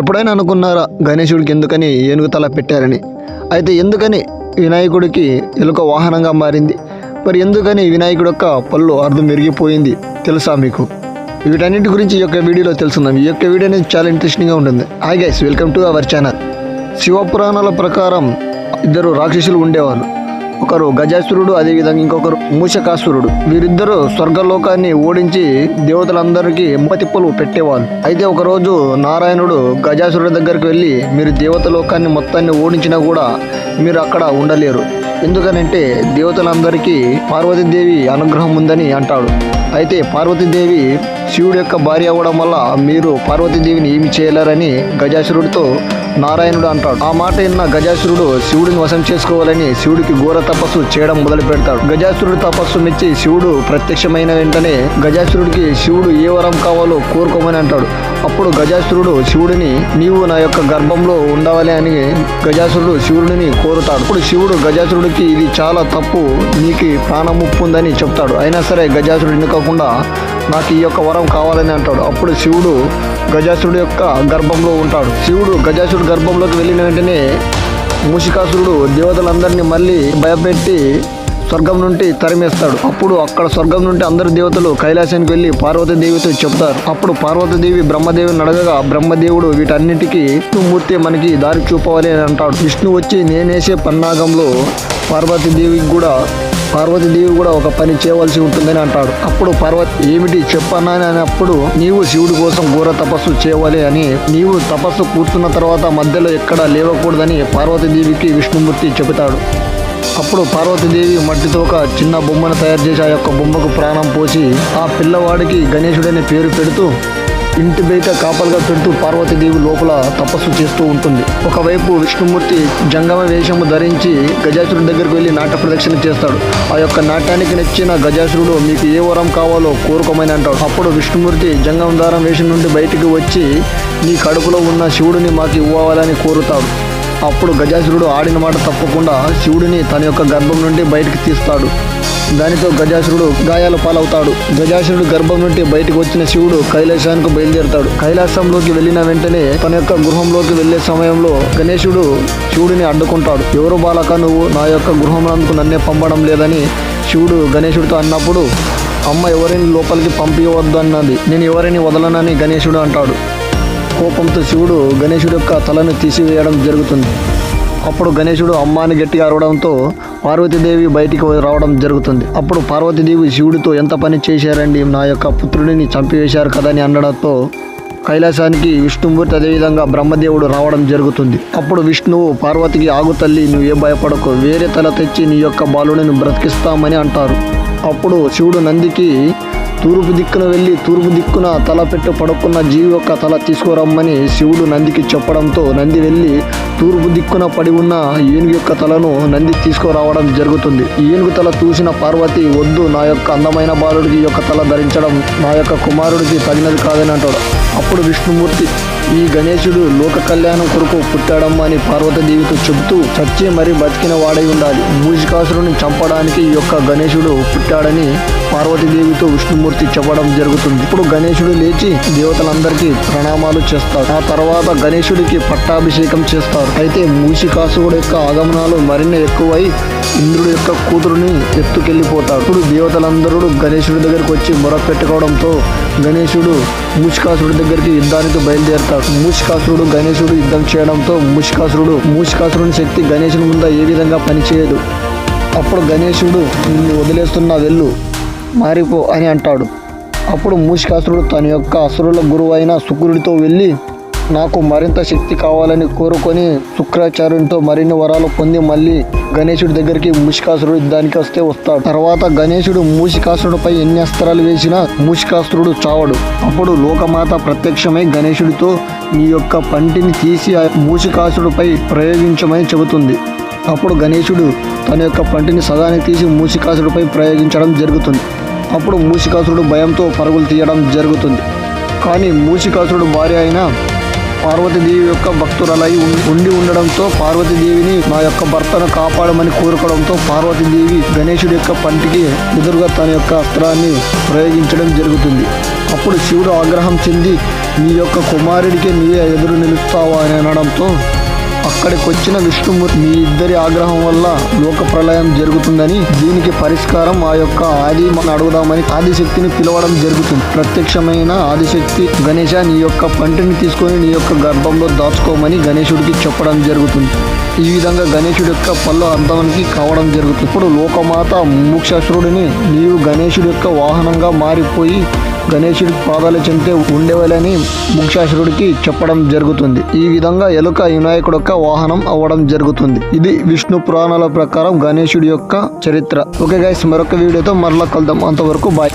ఎప్పుడైనా అనుకున్నారా గణేశుడికి ఎందుకని ఏనుగు తల పెట్టారని? అయితే ఎందుకని వినాయకుడికి ఎలుక వాహనంగా మారింది? మరి ఎందుకని వినాయకుడు యొక్క పళ్ళు అర్థం మెరిగిపోయింది తెలుసా మీకు? వీటన్నిటి గురించి ఈ యొక్క వీడియోలో తెలుసుకుందాం. ఈ యొక్క వీడియో అనేది చాలా ఇంట్రెస్టింగ్గా ఉంటుంది. Hi guys welcome to our channel. శివపురాణాల ప్రకారం ఇద్దరు రాక్షసులు ఉండేవారు ఒకరు గజాసురుడు అదేవిధంగా ఇంకొకరు మూషకాసురుడు. వీరిద్దరూ స్వర్గలోకాన్ని ఓడించి దేవతలందరికీ తిప్పులు పెట్టేవాళ్ళు అయితే ఒకరోజు నారాయణుడు గజాసురుడి దగ్గరికి వెళ్ళి మీరు దేవతలోకాన్ని మొత్తాన్ని ఓడించినా కూడా మీరు అక్కడ ఉండలేరు. ఎందుకనంటే దేవతలందరికీ పార్వతీదేవి అనుగ్రహం ఉందని అంటాడు. అయితే పార్వతీదేవి శివుడి యొక్క భార్య అవ్వడం వల్ల మీరు పార్వతీదేవిని ఏమి చేయలేరని గజాసురుడితో నారాయణుడు అంటాడు. ఆ మాట విన్న గజాసురుడు శివుడిని వశం చేసుకోవాలని శివుడికి ఘోర తపస్సు చేయడం మొదలు పెడతాడు. గజాసురుడు తపస్సు మెచ్చి శివుడు ప్రత్యక్షమైన వెంటనే గజాసురుడికి శివుడు ఏ వరం కావాలో కోరుకోమని అంటాడు. అప్పుడు గజాసురుడు శివుడిని నీవు నా యొక్క గర్భంలో ఉండవాలి అని గజాసురుడు శివుడిని కోరుతాడు. అప్పుడు శివుడు గజాసురుడికి ఇది చాలా తప్పు నీకు ప్రాణం ముప్పు ఉందని చెప్తాడు. అయినా సరే గజాసురుడు ఎన్నుకోకుండా నాకు ఈ యొక్క వరం కావాలని అంటాడు. అప్పుడు శివుడు గజాసురుడు యొక్క గర్భంలో ఉంటాడు. శివుడు గజాసురుడు గర్భంలోకి వెళ్ళిన వెంటనే మూషికాసురుడు దేవతలందరినీ మళ్ళీ భయపెట్టి స్వర్గం నుండి తరిమేస్తాడు. అప్పుడు అక్కడ స్వర్గం నుండి అందరు దేవతలు కైలాసానికి వెళ్ళి పార్వతీదేవితో చెప్తారు అప్పుడు పార్వతీదేవి బ్రహ్మదేవిని అడగగా బ్రహ్మదేవుడు వీటన్నిటికీ విష్ణుమూర్తి మనకి దారి చూపవాలి అని అంటాడు. విష్ణు వచ్చి నేనేసే పన్నాగంలో పార్వతీదేవికి కూడా పార్వతీదేవి కూడా ఒక పని చేయవలసి ఉంటుందని అంటాడు. అప్పుడు పార్వతి ఏమిటి చెప్పన్నా అని అప్పుడు నీవు శివుడి కోసం ఘోర తపస్సు చేయవాలి అని నీవు తపస్సు కూర్చున్న తర్వాత మధ్యలో ఎక్కడ లేవకూడదని పార్వతీదేవికి విష్ణుమూర్తి చెబుతాడు. అప్పుడు పార్వతీదేవి మట్టితో ఒక చిన్న బొమ్మను తయారు చేసి ఆ యొక్క బొమ్మకు ప్రాణం పోసి ఆ పిల్లవాడికి గణేశుడని పేరు పెడుతూ ఇంటి బయట కాపలుగా పెడుతూ పార్వతీదేవి లోపల తపస్సు చేస్తూ ఉంటుంది. ఒకవైపు విష్ణుమూర్తి జంగమ వేషము ధరించి గజాసురుడి దగ్గరికి వెళ్ళి నాట ప్రదక్షిణ చేస్తాడు. ఆ యొక్క నాట్యానికి నచ్చిన గజాసురుడు మీకు ఏ వరం కావాలో కోరుకోమని అంటాడు. అప్పుడు విష్ణుమూర్తి జంగం దారం వేషం నుండి బయటికి వచ్చి నీ కడుపులో ఉన్న శివుడిని మాకు ఇవ్వాలని కోరుతాడు. అప్పుడు గజాసురుడు ఆడిన మాట తప్పకుండా శివుడిని తన యొక్క గర్భం నుండి బయటికి తీస్తాడు. దానితో గజాసురుడు గాయాల పాలవుతాడు. గజాసురుడు గర్భం నుండి బయటకు వచ్చిన శివుడు కైలాసానికి బయలుదేరుతాడు. కైలాసంలోకి వెళ్ళిన వెంటనే తన యొక్క గృహంలోకి వెళ్ళే సమయంలో గణేశుడు శివుడిని అడ్డుకుంటాడు. ఎవరు బాలక నువ్వు? నా యొక్క గృహంనందుకు నన్నే పంపడం లేదని శివుడు గణేశుడితో అన్నప్పుడు అమ్మ ఎవరిని లోపలికి పంపించవద్దు అన్నది నేను ఎవరిని వదలనని గణేశుడు అంటాడు. కోపంతో శివుడు గణేశుడి యొక్క తలను తీసివేయడం జరుగుతుంది. అప్పుడు గణేశుడు అమ్మాని గట్టిగా అరవడంతో పార్వతీదేవి బయటికి రావడం జరుగుతుంది. అప్పుడు పార్వతీదేవి శివుడితో ఎంత పని చేశారండి? నా యొక్క పుత్రుడిని చంపివేశారు కదా అని అనడంతో కైలాసానికి విష్ణుమూర్తి అదేవిధంగా బ్రహ్మదేవుడు రావడం జరుగుతుంది. అప్పుడు విష్ణువు పార్వతికి ఆగు తల్లి నువ్వు ఏ భయపడకు. వేరే తల తెచ్చి నీ యొక్క బాలుడిని బ్రతికిస్తామని అంటారు. అప్పుడు శివుడు నందికి తూర్పు దిక్కున వెళ్ళి తూర్పు దిక్కున తల పెట్టు పడుకున్న జీవి యొక్క తల తీసుకురమ్మని శివుడు నందికి చెప్పడంతో నంది వెళ్ళి తూర్పు దిక్కున పడి ఉన్న ఏనుగు యొక్క తలను నంది తీసుకురావడం జరుగుతుంది. ఏనుగు తల చూసిన పార్వతి వద్దు నా యొక్క అందమైన బాలుడికి యొక్క తల ధరించడం నా యొక్క కుమారుడికి తగినది కాదని అంటాడు. అప్పుడు విష్ణుమూర్తి ఈ గణేశుడు లోక కళ్యాణం కొరకు పుట్టాడమ్మా అని పార్వతీదేవితో చెబుతూ చచ్చి మరి బతికిన వాడై ఉండాలి. మూషికాసురుని చంపడానికి ఈ యొక్క గణేశుడు పుట్టాడని పార్వతీదేవితో విష్ణుమూర్తి చెప్పడం జరుగుతుంది. ఇప్పుడు గణేశుడు లేచి దేవతలందరికీ ప్రణామాలు చేస్తారు ఆ తర్వాత గణేశుడికి పట్టాభిషేకం చేస్తారు అయితే మూషికాసురుడు యొక్క ఆగమనాలు మరిన్ని ఎక్కువై ఇంద్రుడి యొక్క కూతురుని ఎత్తుకెళ్ళిపోతాడు ఇప్పుడు దేవతలందరూ గణేశుడి దగ్గరికి వచ్చి మొర పెట్టుకోవడంతో గణేశుడు మూషికాసురుడి దగ్గరికి యుద్ధానికి బయలుదేరుతాడు. మూషికాసురుడు గణేశుడు యుద్ధం చేయడంతో మూషికాసురుడు మూషికాసురుని శక్తి గణేశుని ముందు ఏ విధంగా పనిచేయదు? అప్పుడు గణేశుడు నిన్ను వదిలేస్తున్నా వెళ్ళు మారిపో అని అంటాడు. అప్పుడు మూషికాసురుడు తన యొక్క అసురుల గురువు అయిన శుక్రుడితో వెళ్ళి నాకు మరింత శక్తి కావాలని కోరుకొని శుక్రాచార్యునితో మరిన్ని వరాలు పొంది మళ్ళీ గణేశుడి దగ్గరికి మూషికాసురుడు యుద్ధానికి వస్తే వస్తాడు. తర్వాత గణేశుడు మూషికాసురుడిపై ఎన్ని అస్త్రాలు వేసినా మూషికాసురుడు చావడు. అప్పుడు లోకమాత ప్రత్యక్షమై గణేశుడితో నీ యొక్క పంటిని తీసి మూషికాసురుడిపై ప్రయోగించమని చెబుతుంది. అప్పుడు గణేశుడు తన యొక్క పంటిని సగానికి తీసి మూషికాసురుడిపై ప్రయోగించడం జరుగుతుంది. అప్పుడు మూషికాసురుడు భయంతో పరుగులు తీయడం జరుగుతుంది. కానీ మూషికాసురుడు భార్య అయిన పార్వతీదేవి యొక్క భక్తురాలై ఉండి ఉండడంతో పార్వతీదేవిని నా యొక్క భర్తను కాపాడమని కోరుకోవడంతో పార్వతీదేవి గణేశుడి యొక్క పంటికి ఎదురుగా తన యొక్క అస్త్రాన్ని ప్రయోగించడం జరుగుతుంది. అప్పుడు శివుడు ఆగ్రహం చెంది నీ యొక్క కుమారుడికి నీవే ఎదురు నిలుస్తావా? అని అనడంతో అక్కడికి వచ్చిన విష్ణుమూర్తి మీ ఇద్దరి ఆగ్రహం వల్ల లోక ప్రళయం జరుగుతుందని దీనికి పరిష్కారం ఆ యొక్క ఆది మనం అడుగుదామని ఆదిశక్తిని పిలవడం జరుగుతుంది. ప్రత్యక్షమైన ఆదిశక్తి గణేష నీ యొక్క పంటిని తీసుకొని నీ యొక్క గర్భంలో దాచుకోమని గణేశుడికి చెప్పడం జరుగుతుంది. ఈ విధంగా గణేశుడి యొక్క పళ్ళు అర్థానికి కావడం జరుగుతుంది. ఇప్పుడు లోకమాత ముక్షసురుడిని నీవు గణేశుడి యొక్క వాహనంగా మారిపోయి గణేశుడి పాదాల చెంతే ఉండేవాళ్ళని ముక్షాసురుడికి చెప్పడం జరుగుతుంది. ఈ విధంగా ఎలుక వినాయకుడు యొక్క వాహనం అవ్వడం జరుగుతుంది. ఇది విష్ణు పురాణాల ప్రకారం గణేశుడి యొక్క చరిత్ర. ఓకే గైస్ మరొక వీడియోతో మరలా కలుద్దాం. అంతవరకు బాయ్